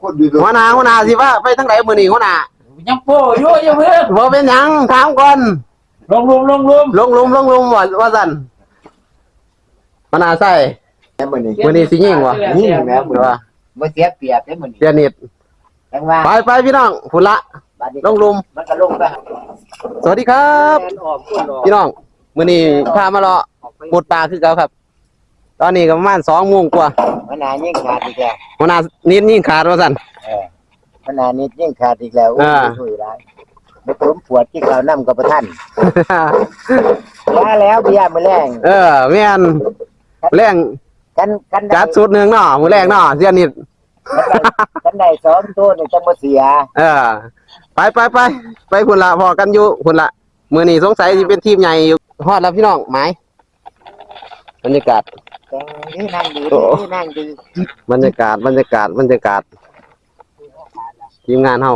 คนอยู่หัวหน้าหัวหน้าสิว่าไปทางไหนมื้อนี้หัวหน้ายังโป้อยู่อย่าเพิ่งบ่เป็นหยังถามก่อนลงลุมลงลุมลงหลุมลงหลุมว่าว่าซั่นหัวหน้าใส่แม่มื้อนี้มื้อนี้สิยิงวะยิ่งแม่มื้อว่าบ่เสียเปรียบเด้มื้อนี้เสียนิดจังว่าไปไปพี่น้องพุ่นละบัดนี้ลงหลุมมันก็ลงไปสวัสดีครับแม่นออกคนออกพี่น้องมื้อนี้พามาเลาะหมดปลาคือเก่าครับ ตอนนี้ก็ประมาณ2โมงกว่ามันหายิ่งขาดอีกแล้วหัวหน้านิดยิ่งขาดว่าซั่น เออมันหานิดยิ่งขาดอีกแล้วอ่าช่วยได้บ่ผมปวดที่เขานำกับประท่านมาแล้วเบียร์มื้อแรงเออแม่นแรงกันกันได้จัดสุดหนึงเนาะมื้อแรกเนาะเสียนิด กันได้สองตัวนี่จังบ่เสียเออ ไปไปไปไปพุ่นละพอกันอยู่พุ่นละมือนี้สงสัยจะเป็นทีมใหญ่อยู่ฮอดแล้วพี่น้องหมายบรรยากาศ แต่งนี่นั่งดีโอ้นี่นั่งดีบรรยากาศบรรยากาศบรรยากาศทีมงานเฮา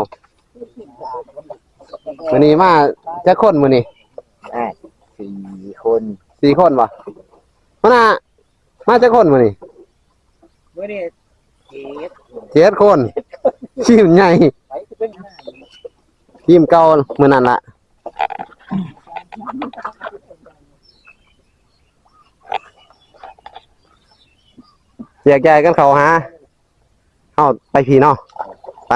มือนี้มาจะคนมือนี้อ่าสี่คนสี่คนวะพนามาจะคนมือนี้มื้อนี้เจ็ดเจ็ดคนทีมใหญ่ไปจะเป็นห้าทีมเก่ามือนั้นละ แยกย้ายกันเขาหาเอาไปพีเนาะไป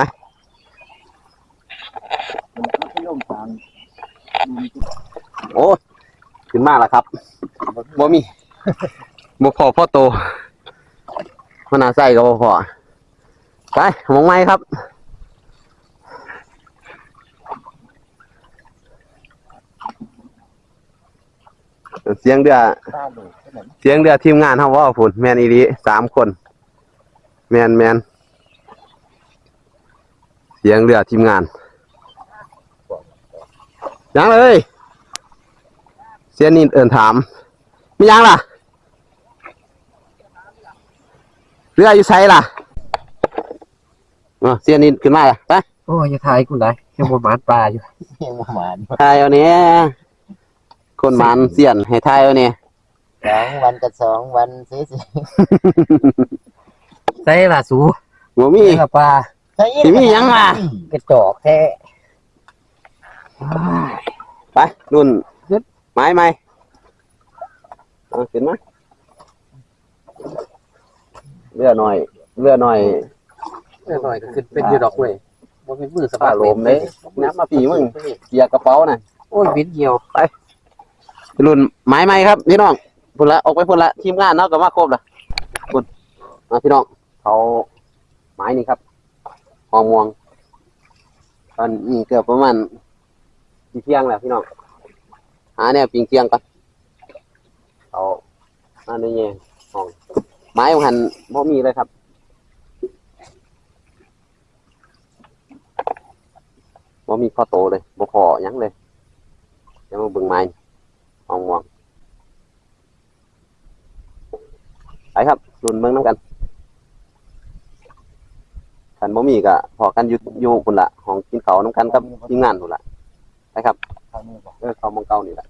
โอ้ขึ้นมาแล้วครับบ่มีบ่พอพ่อโตมันอาใส่ก็บ่พอไปมองไม้ครับ เสียงเดือบ้านลูกขนมเสียงเดือทีมงานเฮาเว่าพุ่นแม่นอีหลีสามคน แม่นแม่นเสียงเดือทีมงานยังเลยเสียนินเอินถามมียังล่ะ เรืออยู่ไสล่ะอะเสียนินขึ้นมาล่ะไปโอ้ยอย่าทายกูเลยแค่บนหมานปลาอยู่ยังประมาณทายเอาเนี้ย คนมันเสียนให้ทายเอาเนี้ยสองวันกับสองวันสิสิใส่ละสูบ่มีใส่ละปลาสิมีหยังล่ะ กระจอกแท้ไปรุ่นไม้ไม้เอาขึ้นมาเรือหน่อยเรือหน่อยเออหน่อยก็ขึ้นเป็นอยู่ดอกเว้ยบ่เป็นมือสะปลาบัดโลมเลยน้ำมาปีมึงเกียร์กระเป๋าน่ะโอ้ยวินเหี่ยว รุ่นไม้ไม้ครับพี่น้องพุ่นละออกไปพุ่นละทีมงานเนาะก็มาครบละพุ่นมาพี่น้องเขาไม้นี่ครับหอมม่วงตอนนี้เกือบประมาณสี่เที่ยงแล้วพี่น้องหาแนวปิงเที่ยงก่อนเอามาในแง่ห้องไม้หันบ่มีเลยครับบ่มีข้อโตเลยบ่พอยังเลยเดี๋ยวมาเบิ่งไม้ ห้องม่วงไปครับรุ่นเบิ่งน้ำกันคันบ่มีก็พอกันอยู่อยู่พุ่นละห้องกินข้าวน้ำกันกับทีมงานพุ่นละไปครับเขานี่บอกเออเขามองเก่านี่แหละ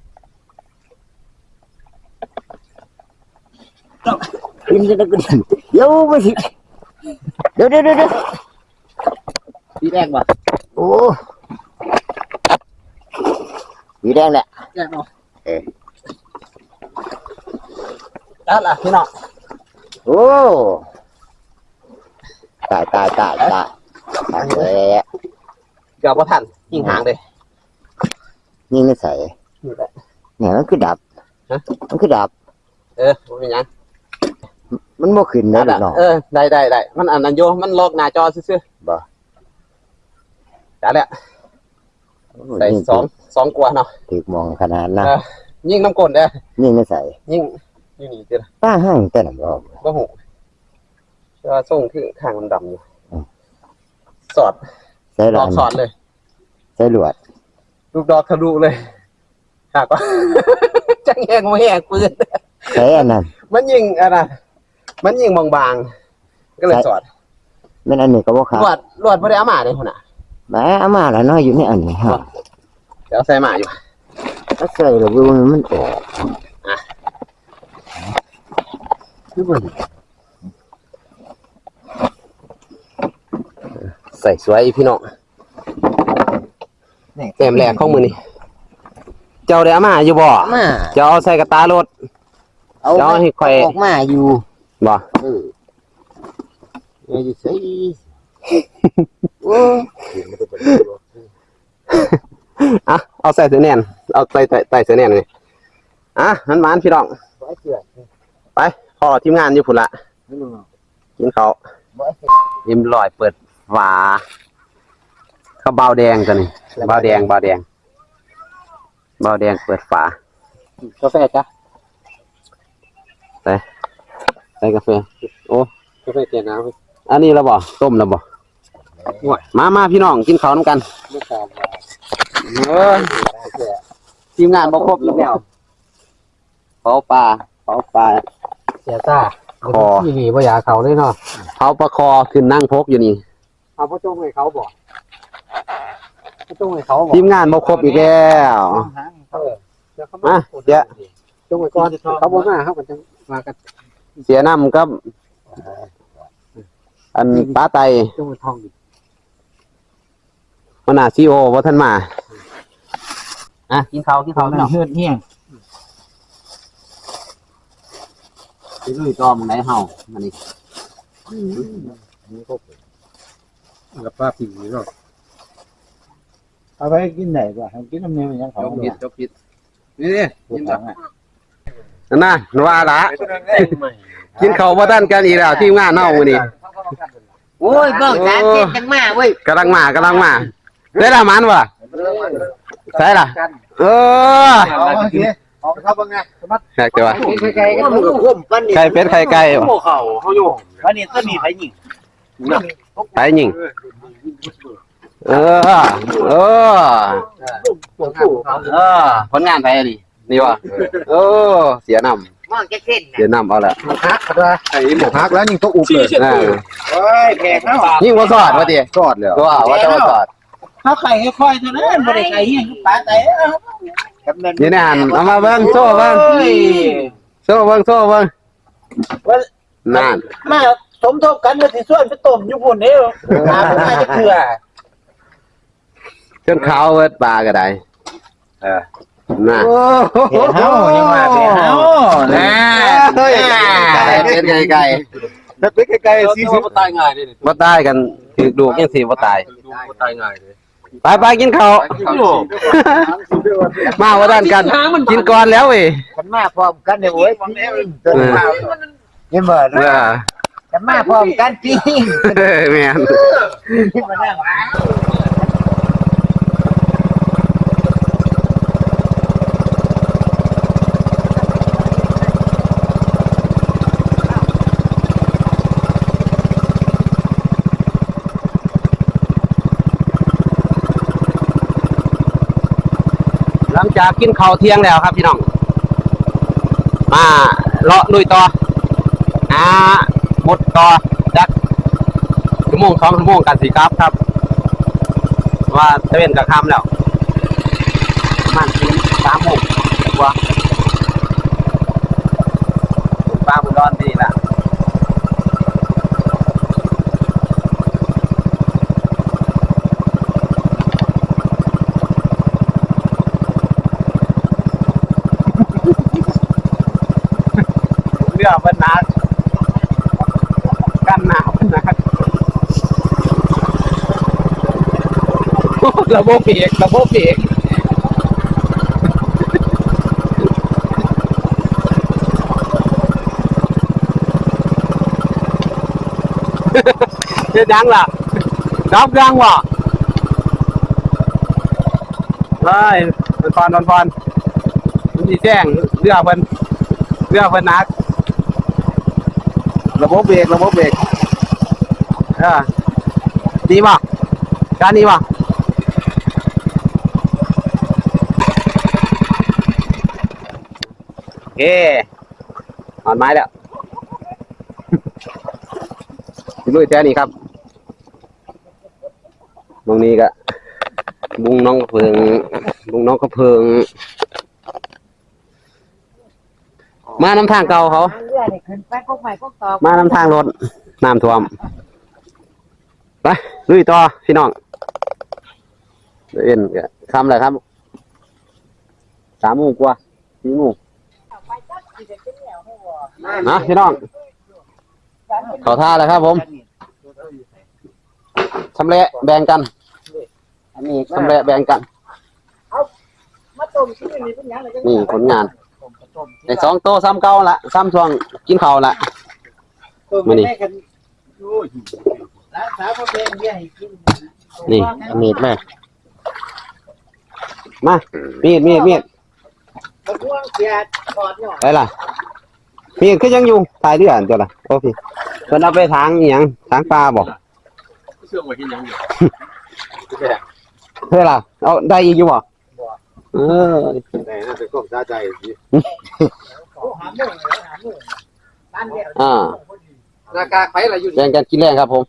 กินจะได้กินเดี๋ยวไปสิเดี๋ยวเดี๋ยวเดี๋ยวเดี๋ยวสีแดงว่ะโอ้สีแดงแหละแดงเนาะ เออจัดล่ะพี่น้องโอ้ตายตายตายตายตายเลยเกือบบ่ทันยิงหางเลยนี่ไม่ใส่นี่แหละเนี่ยมันคือดับมันคือดับ เออบ่เป็นยังมันโมขึ้นนะพี่น้องเออได้ได้ได้มันอันนั้นโยมันลอกหน้าจอซื่อๆบ่ๆจัดแล้ว ใส่สองสองกว่าเนาะถือมองขนาดนั้นเออยิงน้ำกลนเด้อนี่ไม่ใส่ยิงอยู่นี่เด้อป้าห้างแต่หนังรอบ บ่ฮู้แต่ว่าส่งคือข้างมันดำอยู่อืม สอดใส่ดหลออกนสอดเลย ใส่หลวดลูกดอกทะลุเลยหากว่า จังแหงบ่แหงปืนใส่อันนั้นมันยิงอะไรมันยิงบางๆก็เลยสอดแมันอันนี้ก็บ่ขาดลวดลวดบ่ได้เอามาเลยพุ่นน่ะ แหม่เอามาแล้วเนาะอยู่ในอันนี้ฮะเดี๋ยวเอาใส่มาอยู่ถ้าใส่แล้ววิวมันออกคือมันใส่สวยพี่น้องนี่แต้มแรกของมือนี่เจ้าได้เอามาอยู่บ่มาเจ้าเอาใส่กระตารถเอาเจ้าให้ข่อยออกมาอยู่บ่เออเดี๋ยวจะใส่โอ้ อะ เอาใส่เสื้อแน่น เอาใส่ใส่ใส่เสื้อแน่นนี่อะมันหมานพี่น้อง บ่เชื่อไปพอทีมงานอยู่พุ่นละไม่รู้กินเขาวบ่เชื่อยิ้มลอยเปิดฝาข้าวเบาแดงตัวนี้เบาแดงเบาแดงเบาแดงเปิดฝากาแฟจ้ะใส่กาแฟกาแฟเตียน้ำอันนี้แล้วบ่ต้มแล้วบ่มามาพี่น้องกินข้าวน้ำกัน ไม่ทราบว่า เออทีมงานบ่ครบอีกแล้ว เผาปลา เผาปลา เสียซ่าคอ ที่นี่บ่อยากเขาเลยเนาะเผาปลาคอขึ้นนั่งพกอยู่นี่ เอาพ่อจงให้เขาบ่พ่อจงให้เขาบ่ทีมงานบ่ครบอีกแล้ว เออเดี๋ยวเขามาเดี๋ยว จงไว้ก่อนเขาบ่มาเขาก็จะมากันเสียน้ำกับ อันปลาไตจงไว้ทองอีกมันน่าซีโอว่าท่านมา อะกินข้าวกินข้าวพี่น้องเฮือดเฮียงไปลุยต่อมึงไหนเฮามันนี่กับป้าผิวนี่เนาะเอาไปกินไหนบ่ให้กินน้ำเนื้อยังเขาจบผิดจบผิดนี่ดิกินจังนั่นน่ะหนูว่าละกินข้าวบ่ทันกันอีกแล้วทีมงานเฮามื้อนี้โอ้ยเบิ่งจานเจ็ดจังมาเว้ยกำลังมากำลังมาได้ละมันวะใช่ล่ะ เออเอาโอเคเอาไปครับว่าไงแขกเดี๋ยววะไก่ๆก็มันคุ้มปันนี่ไก่เป็ดไข่ไก่วะเขาเขาอยู่ปันนี่ต้นนี้ไผหญิงไก่ยิงเออ เออ เออผลงานไปดินี่วะเออ เสียนมองจะเส้นำเสียนำเอาละฮักเขาด้วยไอ้หมูพักแล้วยิงตัวอุบเลยเออโอ้ยแพงเนาะยิ่งว่าสอดวะดิกอดเลยก็ว่าว่าจะว่าสอด เขาไข่ค่อยๆเท่านั้นบ่ได้ไข่เฮียงปลาไตกับนั่นนี่นะหันเอามาเบิ้งโซ่เบิ้งโซ่เบิ้งโซ่เบิ้งนั่นมาสมทบกันมาสิส่วนไปต้มอยู่พุ่นเด้อมาบ่มาจะเถื่อจนขาวเวิดปลาก็ได้เออน่ะเฮ้เฮายังมาเฮ้เฮาน่ะเฮ้ยไก่เป็ดไก่ไก่ถ้าเป็นไกลๆสิบ่ตายง่ายเลยบ่ตายกันถือดูกยังสิบ่ตายบ่ตายง่ายเลย ไปไปกินข้าวมาว่าด้านกัน กินก่อนแล้วเว้ยกันมาพร้อมกันเนี่ยโอ้ยตัวนี้มาเห็นบ่เออกันมาพร้อมกันจริงเออแม่น ลังจากกินข้าวเที่ยงแล้วครับพี่น้อง มาเลาะลุยต่อหาหมดต่อจักชั่วโมงสองชั่วโมงกันสิครับครับ ว่าเตเวนกับคำแล้วมันถึงสามโมงกว่าปลาบุญร้อนดีละเรือมันหนักกันหนาวมันหนัก ระบบเบรกระบบเบรกเฮ็ดยังล่ะดับยังว่ะไล่มันฟอนมันฟอนมันสิแจ้งเรือเพิ่นเรือเพิ่นนัก ระบบเบรกระบบเบรกเออดีป่ะการนี้ป่ะ โอ เคถอนไม้แล้วลุยแท้นี่ครับตรงนี้ก็บุงน้องกระเพิงบุงน้องกระเพิง มาน้ำทางเก่าเขา เรือนี่ขึ้นไปพวกใหม่พวกตอกมาน้ำทางรถน้ำท่วมไปลุยต่อพี่น้องเดินก็คำเลยครับสามโมงกว่าสี่โมง นะพี่น้องเขาท่าเลยครับ ผมชำเละแบ่งกันอันนี้ก็ชำเละแบ่งกันมาต้มที่นี่เป็นยังไงนี่ผลงานในสองโตะซ้ำเก่าละซ้ำช่วงกินข้าวละมื้อนี้แล้วสาวพ่อเพลงเบี้ยให้กินนี่มีดมามามีดมีดมีดตะม่วงเสียกอดเนาะไปล่ะ มีดคือยังอยู่ถ่ายเรืออันตัวละโอ้พี่เพิ่นเอาไปทางอีหยังทางปลาบ่เชื่อว่ากินยังอยู่เฮ้ยล่ะเอาได้อีกอยู่บ่เออแต่น่าจะความซาใจสิโอ้หาหมู่หาหมู่บ้านเนี่ยอ่าหน้ากากไผล่ะอยู่แบ่งกันกินแรงครับผม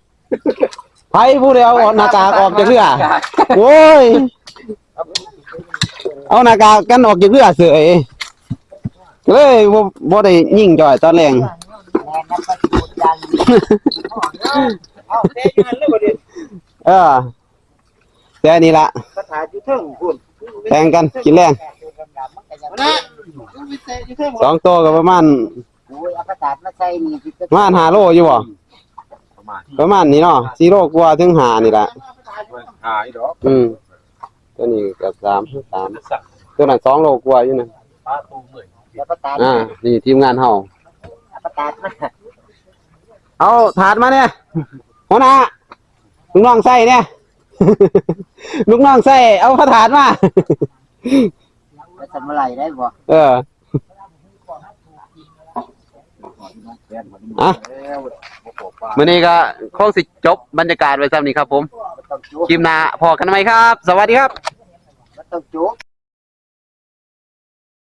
ไผผู้ใดเอาหน้ากากออกจากเรือโอ้ยเอาหน้ากากกันออกจากเรือเสย เลยบ่บ่ได้ยิงจ่อยตอนแรงแม่นับไปพูดยังเอาเต้นเลยบ่ดิเออแต่อันนี่ละคาถาอยู่เทิงพุ่นแบ่งกันกินแรงนะวิเศษอยู่เทิงสองตัวก็ประมาณโอ้ยเอาคาถามาใส่นี่สิประมาณห้าโลอยู่บ่ประมาณประมาณนี้เนาะสี่โลกว่าถึงห้านี่ละหายดอกอืมตัวนี้เกับสามสามตัวนั้นสองโลกว่าอยู่นะปลาตูเหมือน แล้วก็ตาอ่า นี่ทีมงานเฮาประตาดมาเอาถาดมาเนี่ยหัวหน้าลูกน้องใส่เนี่ย ลูกน้องใส่เอาพระถาดมาจะทำอะไรได้บ่เออ อะมื้อนี้ก็คงสิจบบรรยากาศไว้ซ้ำนี้ครับผมต้องจุกคลิปหน้าพอกันไหมครับ สวัสดีครับต้องจุก